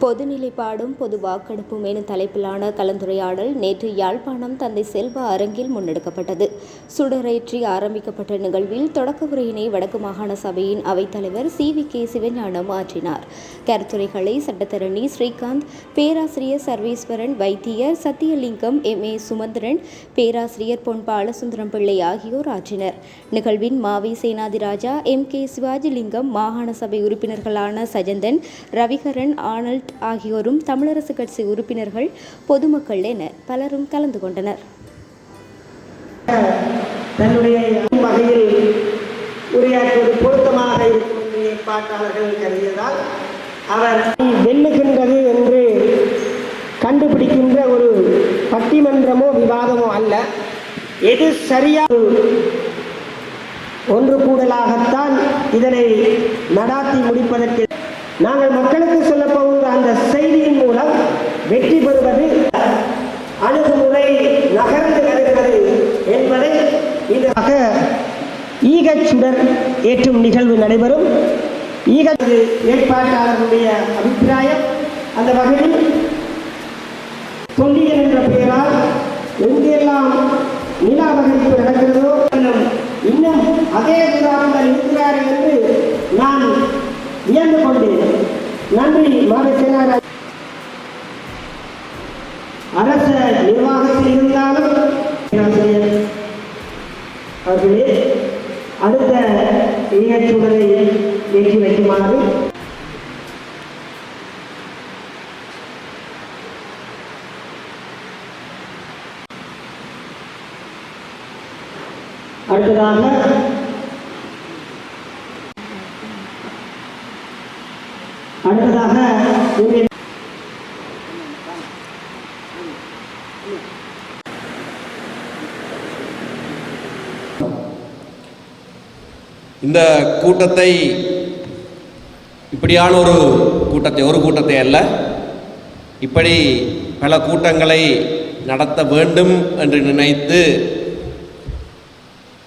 பொதுநிலைப்பாடும் பொது வாக்கெடுப்பும் எனும் தலைப்பிலான கலந்துரையாடல் நேற்று யாழ்ப்பாணம் தந்தை செல்வா அரங்கில் முன்னெடுக்கப்பட்டது. சுடரேற்றி ஆரம்பிக்கப்பட்ட நிகழ்வில் தொடக்க உரையினை வடக்கு மாகாண சபையின் அவைத்தலைவர் சி வி கே சிவஞானம் ஆற்றினார். கருத்துரைகளை சட்டத்தரணி ஸ்ரீகாந்த் பேராசிரியர் சர்வேஸ்வரன் வைத்தியர் சத்தியலிங்கம் எம். ஏ. சுமந்திரன் பேராசிரியர் பொன் பாலசுந்தரம் பிள்ளை ஆகியோர் ஆற்றினர். நிகழ்வின் மாவை சேனாதிராஜா எம். கே. சிவாஜிலிங்கம் மாகாண சபை உறுப்பினர்களான சஜந்தன் ரவிகரன் ஆனல்ட் ஆகியோரும் தமிழரசு கட்சி உறுப்பினர்கள் பொதுமக்கள் என பலரும் கலந்து கொண்டனர். தன்னுடைய வகையில் உரையாற்றுவது பொருத்தமாக இருக்கும் என்று ஏற்பாட்டாளர்கள் கருதியதால் அவர் வெல்லுகின்றது என்று கண்டுபிடிக்கின்ற ஒரு பட்டிமன்றமோ விவாதமோ அல்ல. எது சரியா? ஒன்று கூடலாகத்தான் இதனை நடாத்தி முடிப்பதற்கு நாங்கள் மக்களுக்கு சொல்ல போகின்ற அந்த செய்தியின் மூலம் வெற்றி பெறுவது அணுகுமுறை நகர்ந்து வருகிறது என்பதை இதாக ஈகச் சுடர் ஏற்றும் நிகழ்வு நடைபெறும். ஈக ஏற்பாட்டாளர்களுடைய அபிப்பிராயம். அந்த வகையில் தொல்லியல் என்ற பெயரால் எங்கெல்லாம் நில அபகரிப்பு நடக்கிறதோ இன்னும் இன்னும் அதே குராமல் இருக்கிறார் என்று நன்றி மாதசேனாராஜ் அரச நிர்வாகத்தில் இருந்தாலும் அவர்களே அடுத்த நிகழ்ச்சிகளை ஏற்றி வைக்குமாறு அடுத்ததாக இங்கே இந்த கூட்டத்தை இப்படியான ஒரு கூட்டத்தை ஒரு கூட்டத்தை அல்ல. இப்படி பல கூட்டங்களை நடத்த வேண்டும் என்று நினைத்து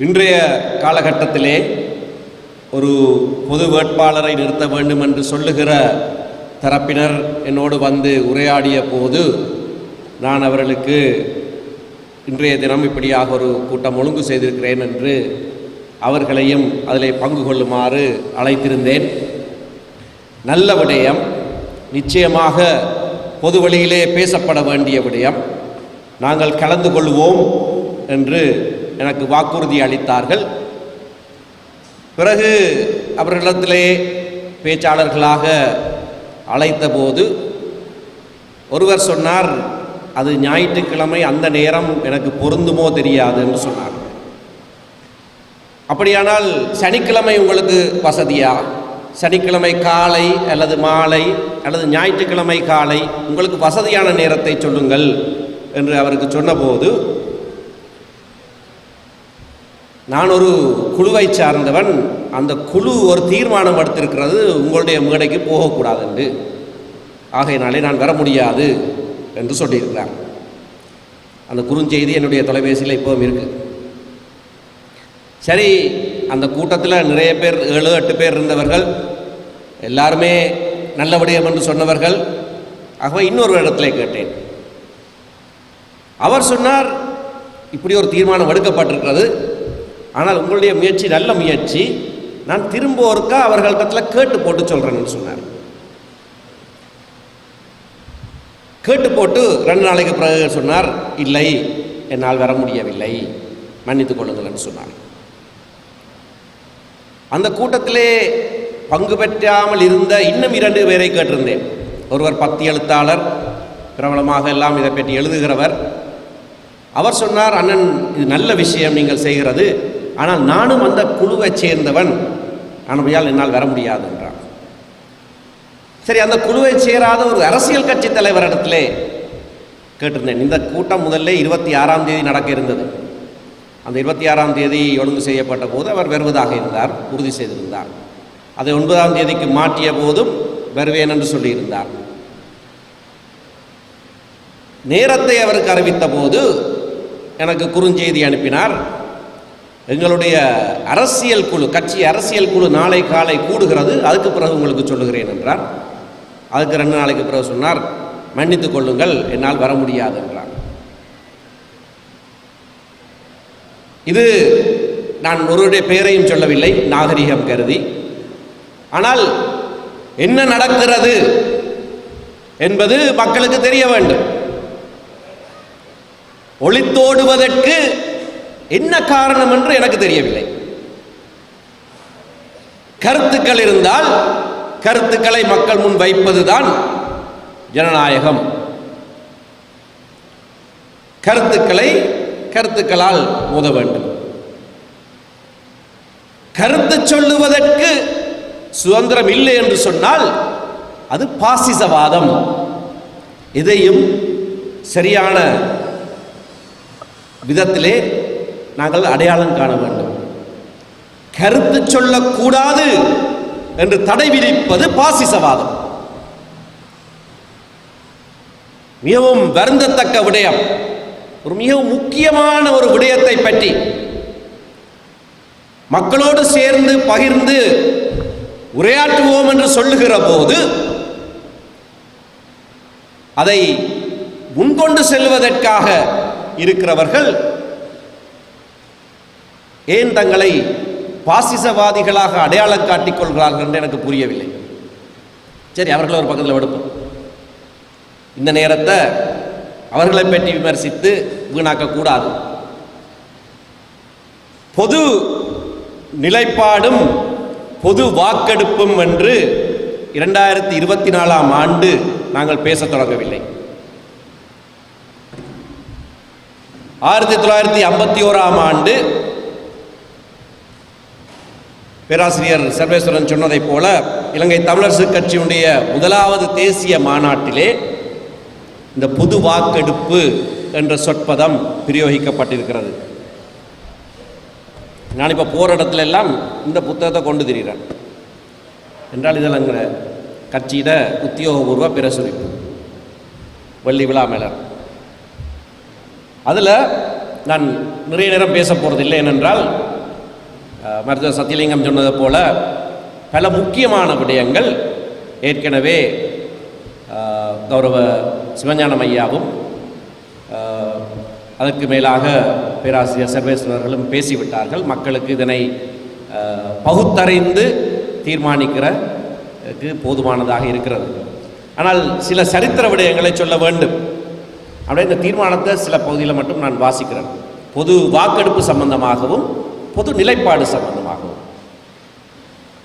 இன்றைய காலகட்டத்திலே ஒரு பொது வேட்பாளரை நிறுத்த வேண்டும் என்று சொல்லுகிற தரப்பினர் என்னோடு வந்து உரையாடிய போது நான் அவர்களுக்கு இன்றைய தினம் இப்படியாக ஒரு கூட்டம் ஒழுங்கு செய்திருக்கிறேன் என்று அவர்களையும் அதில் பங்கு கொள்ளுமாறு அழைத்திருந்தேன். நல்ல விடயம். நிச்சயமாக பொது வழியிலே பேசப்பட வேண்டிய விடயம். நாங்கள் கலந்து கொள்வோம் என்று எனக்கு வாக்குறுதி அளித்தார்கள். பிறகு அவர்களிடத்திலே பேச்சாளர்களாக அழைத்தபோது ஒருவர் சொன்னார் அது ஞாயிற்றுக்கிழமை அந்த நேரம் எனக்கு பொருந்துமோ தெரியாது என்று சொன்னார். அப்படியானால் சனிக்கிழமை உங்களுக்கு வசதியா? சனிக்கிழமை காலை அல்லது மாலை அல்லது ஞாயிற்றுக்கிழமை காலை உங்களுக்கு வசதியான நேரத்தை சொல்லுங்கள் என்று அவருக்கு சொன்னபோது நான் ஒரு குழுவை சார்ந்தவன். அந்த குழு ஒரு தீர்மானம் எடுத்திருக்கிறது உங்களுடைய மேடைக்கு போகக்கூடாது என்று ஆகையினாலே நான் வர முடியாது என்று சொல்லியிருக்கிறார். அந்த குறுஞ்செய்தி என்னுடைய தொலைபேசியில் இப்போவும் இருக்குது சரி அந்த கூட்டத்தில் நிறைய பேர் ஏழு எட்டு பேர் இருந்தவர்கள் எல்லாருமே நல்ல விடயம் என்று சொன்னவர்கள் ஆகவே இன்னொரு இடத்துல கேட்டேன். அவர் சொன்னார் இப்படி ஒரு தீர்மானம் எடுக்கப்பட்டிருக்கிறது. ஆனால் உங்களுடைய முயற்சி நல்ல முயற்சி. நான் திரும்ப ஒருக்கா அவர்களிடத்துல கேட்டு போட்டு சொல்கிறேன்னு சொன்னார். கேட்டு போட்டு ரெண்டு நாளைக்கு பிறகு சொன்னார் இல்லை என்னால் வர முடியவில்லை. மன்னித்துக் கொள்ளுங்கள்னு சொன்னார். அந்த கூட்டத்திலே பங்கு பெற்றாமல் இருந்த இன்னும் இரண்டு பேரை கேட்டிருந்தேன். ஒருவர் பத்து எழுத்தாளர் பிரபலமாக எல்லாம் இதை பற்றி எழுதுகிறவர். அவர் சொன்னார் அண்ணன் இது நல்ல விஷயம் நீங்கள் செய்கிறது. ஆனால் நானும் அந்த குழுவை சேர்ந்தவன். ஆனபடியால் என்னால் வர முடியாது என்றான். சரி அந்த குழுவை சேராத ஒரு அரசியல் கட்சி தலைவரிடத்திலே கேட்டிருந்தேன். இந்த கூட்டம் முதல்ல இருபத்தி ஆறாம் தேதி நடக்க இருந்தது. அந்த இருபத்தி ஆறாம் தேதி ஒழுங்கு செய்யப்பட்ட போது அவர் வருவதாக இருந்தார் உறுதி செய்திருந்தார். அதை ஒன்பதாம் தேதிக்கு மாற்றிய போதும் வருவேன் என்று சொல்லியிருந்தார். நேரத்தை அவருக்கு அறிவித்த போது எனக்கு குறுஞ்செய்தி அனுப்பினார். எங்களுடைய அரசியல் குழு கட்சி அரசியல் குழு நாளை காலை கூடுகிறது. அதுக்கு பிறகு உங்களுக்கு சொல்லுகிறேன் என்றார். அதுக்கு ரெண்டு நாளைக்கு பிறகு சொன்னார் மன்னித்துக் கொள்ளுங்கள் என்னால் வர முடியாது என்றார். இது நான் ஒருவருடைய பெயரையும் சொல்லவில்லை நாகரிகம் கருதி. ஆனால் என்ன நடக்கிறது என்பது மக்களுக்கு தெரிய வேண்டும். ஒளித்தோடுவதற்கு என்ன காரணம் என்று எனக்கு தெரியவில்லை. கருத்துக்கள் இருந்தால் கருத்துக்களை மக்கள் முன் வைப்பதுதான் ஜனநாயகம். கருத்துக்களை கருத்துக்களால் மோத வேண்டும். கருத்து சொல்லுவதற்கு சுதந்திரம் இல்லை என்று சொன்னால் அது பாசிசவாதம். இதையும் சரியான விதத்திலே நாங்கள் அடையாளம் காண வேண்டும். கருத்து சொல்லக்கூடாது என்று தடை விதிப்பது பாசிசவாதம். மிகவும் வருந்தத்தக்க விடயம். ஒரு மிகவும் முக்கியமான ஒரு விடயத்தை பற்றி மக்களோடு சேர்ந்து பகிர்ந்து உரையாற்றுவோம் என்று சொல்லுகிற போது அதை முன்கொண்டு செல்வதற்காக இருக்கிறவர்கள் ஏன் தங்களை பாசிசவாதிகளாக அடையாளம் காட்டிக் கொள்கிறார்கள் என்று எனக்கு புரியவில்லை. சரி அவர்களை ஒரு பக்கத்தில் விடுப்போம் இந்த நேரத்தை அவர்களை பற்றி விமர்சித்து வீணாக்கக்கூடாது. பொது நிலைப்பாடும் பொது வாக்கெடுப்பும் என்று இரண்டாயிரத்தி இருபத்தி நாலாம் ஆண்டு நாங்கள் பேசத் தொடங்கவில்லை. ஆயிரத்தி தொள்ளாயிரத்தி ஐம்பத்தி ஓராம் ஆண்டு பேராசிரியர் சர்வேஸ்வரன் சொன்னதைப் போல இலங்கை தமிழரசு கட்சியுடைய முதலாவது தேசிய மாநாட்டிலே இந்த பொது வாக்கெடுப்பு என்ற சொற்பதம் பிரயோகிக்கப்பட்டிருக்கிறது. நான் இப்போ போகிற இடத்துல எல்லாம் இந்த புத்தகத்தை கொண்டு திரிகிறேன் என்றால் இதெல்லாம் கட்சியிட உத்தியோகபூர்வ பிரசுரிப்பு. வெள்ளி விழா மேலர் அதில் நான் நிறைய நேரம் பேச போகிறதில்லை ஏனென்றால் மருத்துவர் சத்தியலிங்கம் சொன்னது போல பல முக்கியமான விடயங்கள் ஏற்கனவே கௌரவ சிவஞானம் ஐயாவும் அதற்கு மேலாக பேராசிரியர் சர்வேஸ்வரர்களும் பேசிவிட்டார்கள். மக்களுக்கு இதனை பகுத்தறிந்து தீர்மானிக்கிறதுக்கு போதுமானதாக இருக்கிறது. ஆனால் சில சரித்திர விடயங்களை சொல்ல வேண்டும். அப்படியே இந்த தீர்மானத்தை சில பகுதியில் மட்டும் நான் வாசிக்கிறேன். பொது வாக்கெடுப்பு சம்பந்தமாகவும் பொது நிலைப்பாடு சம்பந்தமாகவும்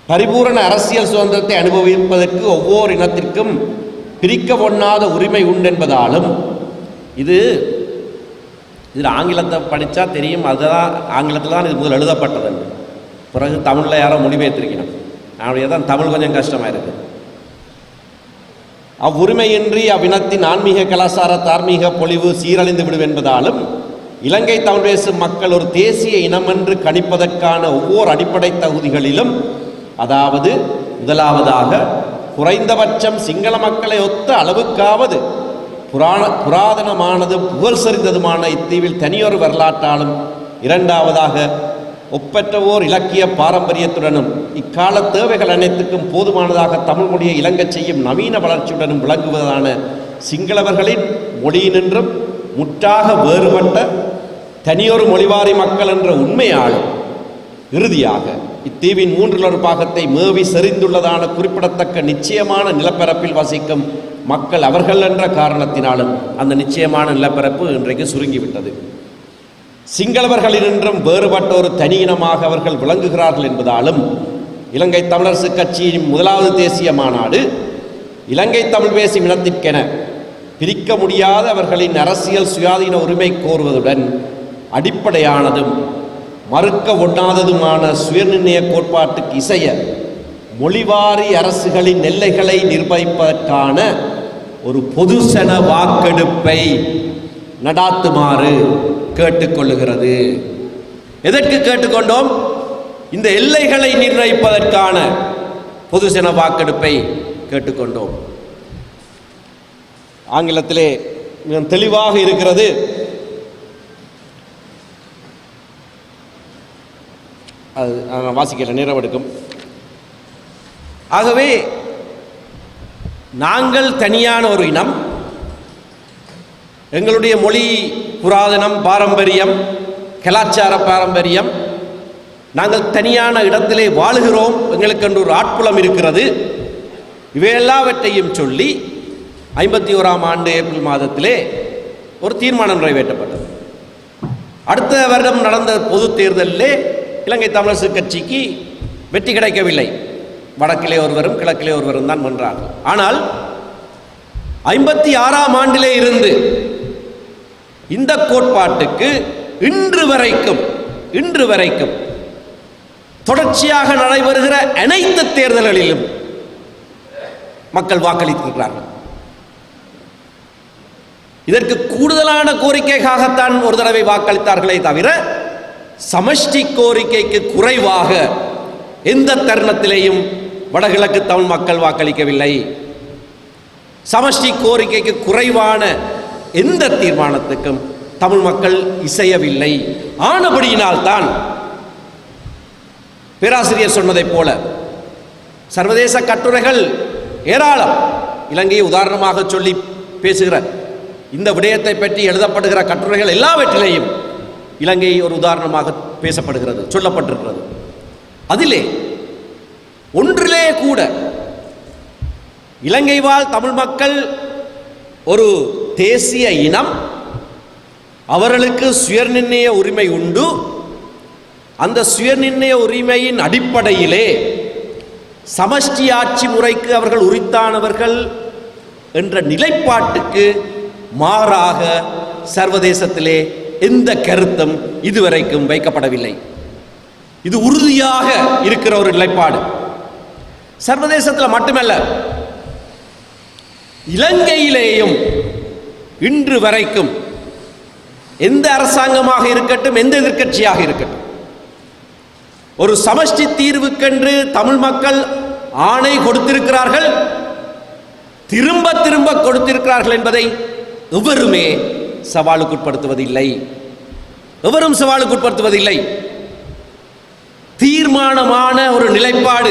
பரிபூரண அரசியல் சுதந்திரத்தை அனுபவிப்பதற்கு ஒவ்வொரு இனத்திற்கும் பிரிக்க ஒண்ணாத உரிமை உண்டு என்பதாலும் இது இதில் ஆங்கிலத்தை படித்தா தெரியும் அதுதான் ஆங்கிலத்தில் தான் இது முதல் எழுதப்பட்டது பிறகு தமிழில் யாரோ மொழிபெயர்த்திருக்கணும். அவனுடைய தான் தமிழ் கொஞ்சம் கஷ்டமாக இருக்குது அவ்வுரிமையின்றி அவ்வினத்தின் ஆன்மீக கலாச்சார தார்மீக பொழிவு சீரழிந்து விடும் என்பதாலும் இலங்கை தமிழ் மக்கள் ஒரு தேசிய இனமென்று கணிப்பதற்கான ஒவ்வொரு அடிப்படை தகுதிகளிலும் அதாவது முதலாவதாக குறைந்தபட்சம் சிங்கள மக்களை ஒத்த அளவுக்காவது புராண புராதனமானது புகழ் செறிந்ததுமான இத்தீவில் தனியொரு வரலாற்றாலும் இரண்டாவதாக ஒப்பற்றவோர் இலக்கிய பாரம்பரியத்துடனும் இக்கால தேவைகள் அனைத்துக்கும் போதுமானதாக தமிழ் மொழியை இலங்கச் செய்யும் நவீன வளர்ச்சியுடனும் விளங்குவதான சிங்களவர்களின் மொழியினின்றும் முற்றாக வேறுபட்ட தனியொரு மொழிவாரி மக்கள் என்ற உண்மையாலும் இறுதியாக இத்தீவின் மூன்றில் ஒரு பாகத்தை மேவி செறிந்துள்ளதான குறிப்பிடத்தக்க நிச்சயமான நிலப்பரப்பில் வசிக்கும் மக்கள் அவர்கள் என்ற காரணத்தினாலும் அந்த நிச்சயமான நிலப்பரப்பு இன்றைக்கு சுருங்கிவிட்டது. சிங்களவர்களினின்றும் வேறுபட்ட ஒரு தனி இனமாக அவர்கள் விளங்குகிறார்கள் என்பதாலும் இலங்கை தமிழரசு கட்சியின் முதலாவது தேசிய மாநாடு இலங்கை தமிழ் பேசும் இனத்திற்கென பிரிக்க முடியாத அவர்களின் அரசியல் சுயாதீன உரிமை கோருவதுடன் அடிப்படையானதும் மறுக்க ஒண்ணாததுமான சுயநிர்ணய கோட்பாட்டுக்கு இசைய மொழிவாரி அரசுகளின் எல்லைகளை நிர்வகிப்பதற்கான ஒரு பொதுசன வாக்கெடுப்பை நடாத்துமாறு கேட்டுக்கொள்ளுகிறது. எதற்கு கேட்டுக்கொண்டோம்? இந்த எல்லைகளை நிர்ணயிப்பதற்கான பொதுசன வாக்கெடுப்பை கேட்டுக்கொண்டோம். ஆங்கிலத்திலே மிக தெளிவாக இருக்கிறது. அது நான் வாசிக்கல நேரம் எடுக்கும். ஆகவே நாங்கள் தனியான ஒரு இனம். எங்களுடைய மொழி புராதனம் பாரம்பரியம் கலாச்சார பாரம்பரியம். நாங்கள் தனியான இடத்திலே வாழுகிறோம். எங்களுக்கென்று ஒரு ஆட்புலம் இருக்கிறது. இவையெல்லாவற்றையும் சொல்லி ஐம்பத்தி ஓராம் ஆண்டு ஏப்ரல் மாதத்திலே ஒரு தீர்மானம் நிறைவேற்றப்பட்டது. அடுத்த வருடம் நடந்த பொது தேர்தலிலே இலங்கை தமிழரசு கட்சிக்கு வெற்றி கிடைக்கவில்லை. வடக்கிலே ஒருவரும் கிழக்கிலே ஒருவரும் தான் வென்றார்கள் ஆனால் ஐம்பத்தி ஆறாம் ஆண்டிலே இருந்து இந்த கோட்பாட்டுக்கு இன்று வரைக்கும் இன்று வரைக்கும் தொடர்ச்சியாக நடைபெறுகிற அனைத்து தேர்தல்களிலும் மக்கள் வாக்களித்திருக்கிறார்கள். இதற்கு கூடுதலான கோரிக்கைக்காகத்தான் ஒரு தடவை வாக்களித்தார்களே தவிர சமஷ்டி கோரிக்கைக்கு குறைவாக எந்த தருணத்திலேயும் வடகிழக்கு தமிழ் மக்கள் வாக்களிக்கவில்லை. சமஷ்டி கோரிக்கைக்கு குறைவான எந்த தீர்மானத்துக்கும் தமிழ் மக்கள் இசையவில்லை. ஆனபடியினால்தான் பேராசிரியர் சொன்னதைப் போல சர்வதேச கட்டுரைகள் ஏராளம். இலங்கையை உதாரணமாக சொல்லி பேசுகிற இந்த விடயத்தை பற்றி எழுதப்படுகிற கட்டுரைகள் எல்லாவற்றிலேயும் இலங்கை ஒரு உதாரணமாக பேசப்படுகிறது சொல்லப்பட்டிருக்கிறது. அதிலே ஒன்றிலே கூட இலங்கை வாழ் தமிழ் மக்கள் ஒரு தேசிய இனம் அவர்களுக்கு சுயநிர்ணய உரிமை உண்டு. அந்த சுயநிர்ணய உரிமையின் அடிப்படையிலே சமஷ்டி ஆட்சி முறைக்கு அவர்கள் உரித்தானவர்கள் என்ற நிலைப்பாட்டுக்கு மாறாக சர்வதேசத்திலே எந்த கருத்தும் இதுவரைக்கும் வைக்கப்படவில்லை. இது உறுதியாக இருக்கிற ஒரு நிலைப்பாடு. சர்வதேசத்தில் மட்டுமல்ல இலங்கையிலேயும் இன்று வரைக்கும் எந்த அரசாங்கமாக இருக்கட்டும் எந்த எதிர்க்கட்சியாக இருக்கட்டும் ஒரு சமஷ்டி தீர்வுக்கென்று தமிழ் மக்கள் ஆணை கொடுத்திருக்கிறார்கள் திரும்ப திரும்ப கொடுத்திருக்கிறார்கள் என்பதை எவருமே சவாலுக்குட்படுத்துவதில்லை. எவரும் சவாலுக்குட்படுத்துவதில்லை. தீர்மானமான ஒரு நிலைப்பாடு.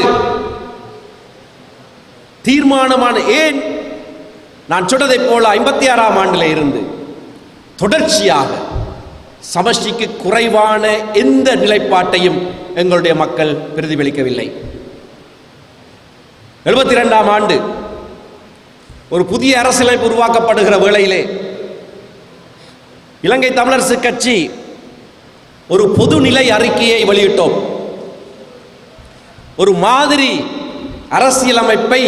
தீர்மானமான ஏன்? நான் சொன்னதை போல ஐம்பத்தி ஆறாம் ஆண்டில் இருந்து தொடர்ச்சியாக சமஷ்டிக்கு குறைவான எந்த நிலைப்பாட்டையும் எங்களுடைய மக்கள் பிரதிபலிக்கவில்லை. எழுபத்தி ரெண்டாம் ஆண்டு ஒரு புதிய அரசியலமைப்பு உருவாக்கப்படுகிற வேளையிலே இலங்கை தமிழரசு கட்சி ஒரு பொதுநிலை அறிக்கையை வெளியிட்டோம். ஒரு மாதிரி அரசியலமைப்பை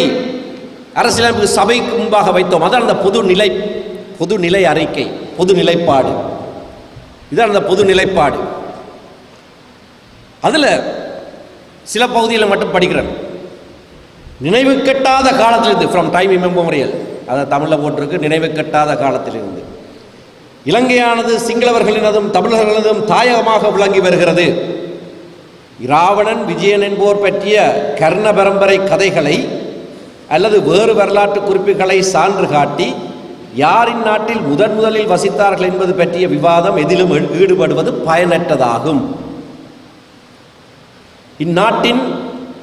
அரசியலமைப்பு சபைக்கு முன்பாக வைத்தோம். அதான் அந்த பொது நிலை பொது நிலை அறிக்கை பொது நிலைப்பாடு இதான் அந்த பொது நிலைப்பாடு அதில் சில பகுதியில் மட்டும் படிக்கிறேன். நினைவு கெட்டாத காலத்திலிருந்து ஃப்ரம் டைம் இமெமோரியல் அதை தமிழில் போட்டிருக்கு நினைவு கெட்டாத காலத்திலிருந்து. இலங்கையானது சிங்களவர்களினதும் தமிழர்களினதும் தாயகமாக விளங்கி வருகிறது. இராவணன் விஜயன் என்போர் பற்றிய கர்ண பரம்பரை கதைகளை அல்லது வேறு வரலாற்று குறிப்புகளை சான்று காட்டி யாரின் நாட்டில் முதன் முதலில் வசித்தார்கள் என்பது பற்றிய விவாதம் எதிலும் ஈடுபடுவது பயனற்றதாகும். இந்நாட்டின்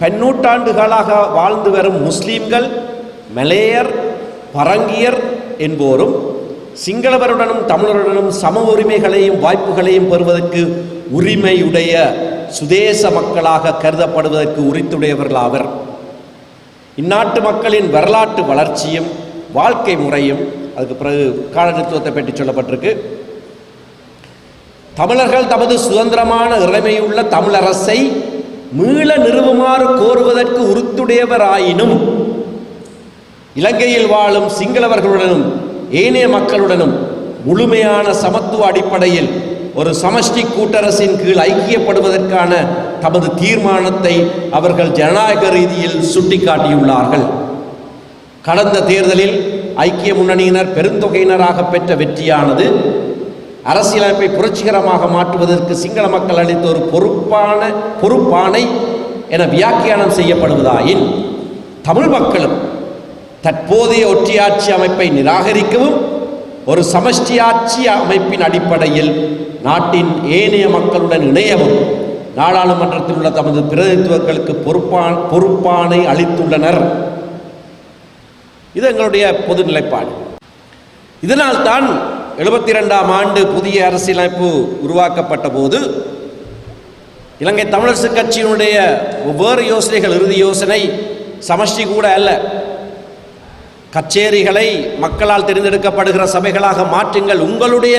பன்னூற்றாண்டுகளாக வாழ்ந்து வரும் முஸ்லீம்கள் மலேயர் பரங்கியர் என்போரும் சிங்களவருடனும் தமிழருடனும் சம உரிமைகளையும் வாய்ப்புகளையும் பெறுவதற்கு உரிமையுடைய சுதேச மக்களாக கருதப்படுவதற்கு உரித்துடையவர்கள் ஆவர் இந்நாட்டு மக்களின் வரலாற்று வளர்ச்சியும் வாழ்க்கை முறையும் அதுக்கு பிறகு காலனித்துவத்தை பற்றி சொல்லப்பட்டிருக்கு. தமிழர்கள் தமது சுதந்திரமான இறைமையுள்ள தமிழரசை மீள நிறுவுமாறு கோருவதற்கு உறுத்துடையவராயினும் இலங்கையில் வாழும் சிங்களவர்களுடனும் ஏனைய மக்களுடனும் முழுமையான சமத்துவ அடிப்படையில் ஒரு சமஷ்டி கூட்டரசின் கீழ் ஐக்கியப்படுவதற்கான தமது தீர்மானத்தை அவர்கள் ஜனநாயக ரீதியில் சுட்டிக்காட்டியுள்ளார்கள். கடந்த தேர்தலில் ஐக்கிய முன்னணியினர் பெருந்தொகையினராக பெற்ற வெற்றியானது அரசியலமைப்பை புரட்சிகரமாக மாற்றுவதற்கு சிங்கள மக்கள் அளித்த ஒரு பொறுப்பான பொறுப்பானை என வியாக்கியானம் செய்யப்படுவதாயின் தமிழ் மக்களும் தற்போதைய ஒற்றையாட்சி அமைப்பை நிராகரிக்கவும் ஒரு சமஷ்டியாட்சி அமைப்பின் அடிப்படையில் நாட்டின் ஏனைய மக்களுடன் இணையவும் நாடாளுமன்றத்தில் உள்ள தமது பிரதிநிதித்துவங்களுக்கு பொறுப்பான் பொறுப்பானை அளித்துள்ளனர். இது எங்களுடைய பொது நிலைப்பாடு இதனால் தான் எழுபத்தி ரெண்டாம் ஆண்டு புதிய அரசியலமைப்பு உருவாக்கப்பட்ட போது இலங்கை தமிழரசு கட்சியினுடைய ஒவ்வொரு யோசனைகள் இறுதி யோசனை சமஷ்டி கூட அல்ல. கச்சேரிகளை மக்களால் தேர்ந்தெடுக்கப்படுகிற சபைகளாக மாற்றுங்கள் உங்களுடைய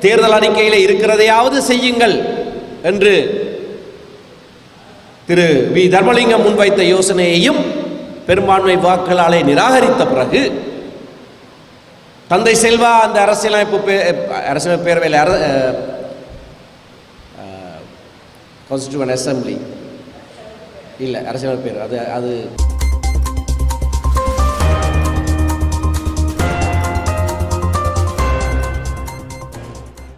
தேர்தல் அறிக்கையில் இருக்கிறதையாவது செய்யுங்கள் என்று திரு வி தர்மலிங்கம் முன்வைத்த யோசனையையும் பெரும்பான்மை வாக்குகளாலே நிராகரித்த பிறகு தந்தை செல்வா அந்த அரசியலமைப்பு பே- அரசியலமைப்பு பேரவையில் அர கான்ஸ்டியூவன் அசம்பிளி இல்லை அரசியலமைப்பு பேர் அது அது